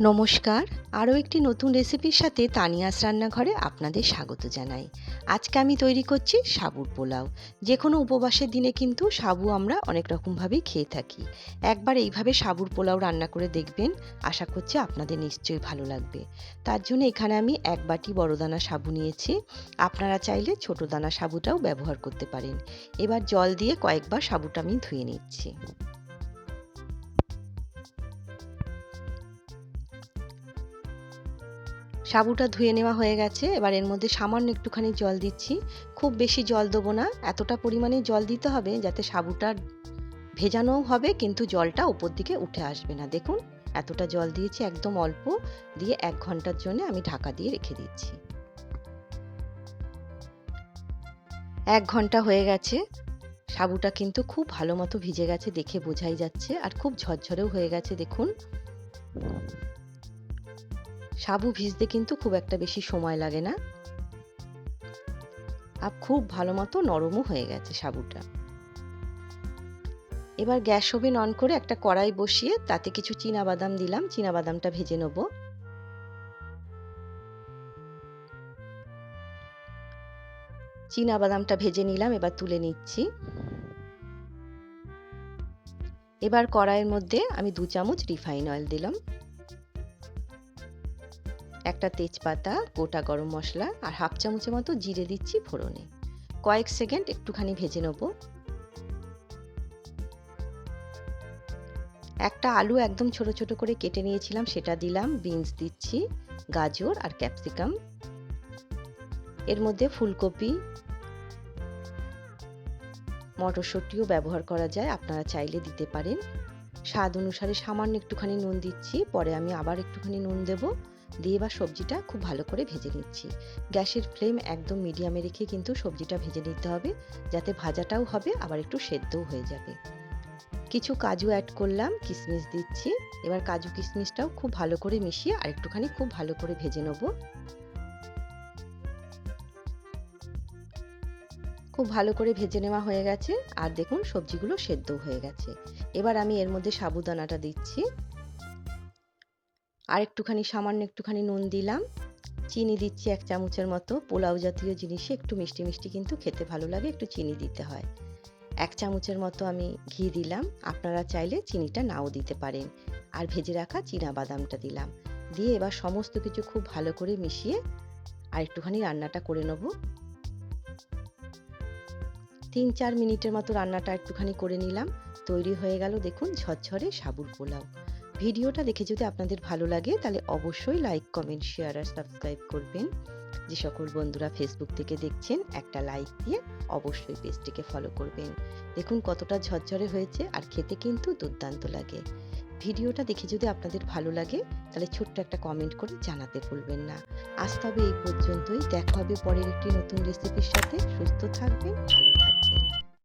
নমস্কার। আরও একটি নতুন রেসিপির সাথে তানিয়াস রান্নাঘরে আপনাদের স্বাগত জানাই। আজকে আমি তৈরি করছি সাবুর পোলাও। যে কোনো উপবাসের দিনে কিন্তু সাবু আমরা অনেক রকমভাবেই খেয়ে থাকি। একবার এইভাবে সাবুর পোলাও রান্না করে দেখবেন, আশা করছি আপনাদের নিশ্চয়ই ভালো লাগবে। তার জন্য এখানে আমি এক বাটি বড় দানা সাবু নিয়েছি। আপনারা চাইলে ছোট দানা সাবুটাও ব্যবহার করতে পারেন। এবার জল দিয়ে কয়েকবার সাবুটা আমি ধুয়ে নিচ্ছি। সাবুটা ধুয়ে নেওয়া হয়ে গেছে। এবার এর মধ্যে সামান্য একটুখানি জল দিচ্ছি। খুব বেশি জল দেবো না। এতটা পরিমাণে জল দিতে হবে যাতে সাবুটা ভেজানোও হবে, কিন্তু জলটা ওপর দিকে উঠে আসবে না। দেখুন, এতটা জল দিয়েছি, একদম অল্প। দিয়ে এক ঘণ্টার জন্য আমি ঢাকা দিয়ে রেখে দিচ্ছি। এক ঘণ্টা হয়ে গেছে। সাবুটা কিন্তু খুব ভালো মতো ভিজে গেছে, দেখে বোঝাই যাচ্ছে। আর খুব ঝরঝরেও হয়ে গেছে, দেখুন। সাবু ভিজতে কিন্তু খুব একটা বেশি সময় লাগে না। আর খুব ভালো মতো নরমও হয়ে গেছে সাবুটা। এবার গ্যাস ওভেন অন করে একটা কড়াই বসিয়ে তাতে কিছু বাদাম দিলাম বাদামটা ভেজে নেব। বাদামটা ভেজে নিলাম, এবার তুলে নিচ্ছি। এবার কড়াইয়ের মধ্যে আমি দু চামচ রিফাইন অয়েল দিলাম। একটা তেজপাতা, গোটা গরম মশলা আর হাফ চামচের মতো জিরে দিচ্ছি ফোড়নে। কয়েক সেকেন্ড একটুখানি ভেজে নেব। একটা আলু একদম ছোট ছোট করে কেটে নিয়েছিলাম, সেটা দিলাম, বিনস দিচ্ছি, গাজর আর ক্যাপসিকাম। এর মধ্যে ফুলকপি, মটরশুঁটিও ব্যবহার করা যায়, আপনারা চাইলে দিতে পারেন। স্বাদ অনুসারে সামান্য একটুখানি নুন দিচ্ছি, পরে আমি আবার একটুখানি নুন দেবো। দিয়ে এবার সবজিটা খুব ভালো করে ভেজে নিচ্ছি। গ্যাসের ফ্লেম একদম মিডিয়ামে রেখে কিন্তু সবজিটা ভেজে নিতে হবে, যাতে ভাজাটাও হবে, আবার একটু সেদ্ধও হয়ে যাবে। কিছু কাজু অ্যাড করলাম কিশমিশ দিচ্ছি। এবার কাজু কিশমিশটাও খুব ভালো করে মিশিয়ে আর একটুখানি খুব ভালো করে ভেজে নেব। খুব ভালো করে ভেজে নেওয়া হয়ে গেছে, আর দেখুন সবজিগুলো সেদ্ধ হয়ে গেছে। এবার আমি এর মধ্যে সাবুদানাটা দিচ্ছি। আর একটুখানি সামান্য একটুখানি নুন দিলাম। চিনি দিচ্ছি এক চামচের মতো। পোলাও জাতীয় জিনিসে একটু মিষ্টি মিষ্টি কিন্তু খেতে ভালো লাগে, একটু চিনি দিতে হয়। এক চামচের মতো আমি ঘি দিলাম। আপনারা চাইলে চিনিটা নাও দিতে পারেন। আর ভেজে রাখা চীনা বাদামটা দিলাম। দিয়ে এবার সমস্ত কিছু খুব ভালো করে মিশিয়ে আর একটুখানি রান্নাটা করে নেব। তিন চার মিনিটের মতো রান্নাটা একটুখানি করে নিলাম। তৈরি হয়ে গেল দেখুন ঝরঝরে সাবুর পোলাও। ভিডিওটা দেখে যদি আপনাদের ভালো লাগে, তাহলে অবশ্যই লাইক কমেন্ট শেয়ার আর সাবস্ক্রাইব করবেন। যে সকল বন্ধুরা ফেসবুক থেকে দেখছেন, একটা লাইক দিয়ে অবশ্যই পেজটিকে ফলো করবেন। দেখুন কতটা ঝরঝরে হয়েছে আর খেতে কিন্তু দুর্দান্ত লাগে। ভিডিওটা দেখে যদি আপনাদের ভালো লাগে, তাহলে ছোট্ট একটা কমেন্ট করে জানাতে ভুলবেন না। আজ তবে এই পর্যন্তই। দেখা হবে পরের একটি নতুন রেসিপির সাথে। সুস্থ থাকবেন, ভালো থাকবেন।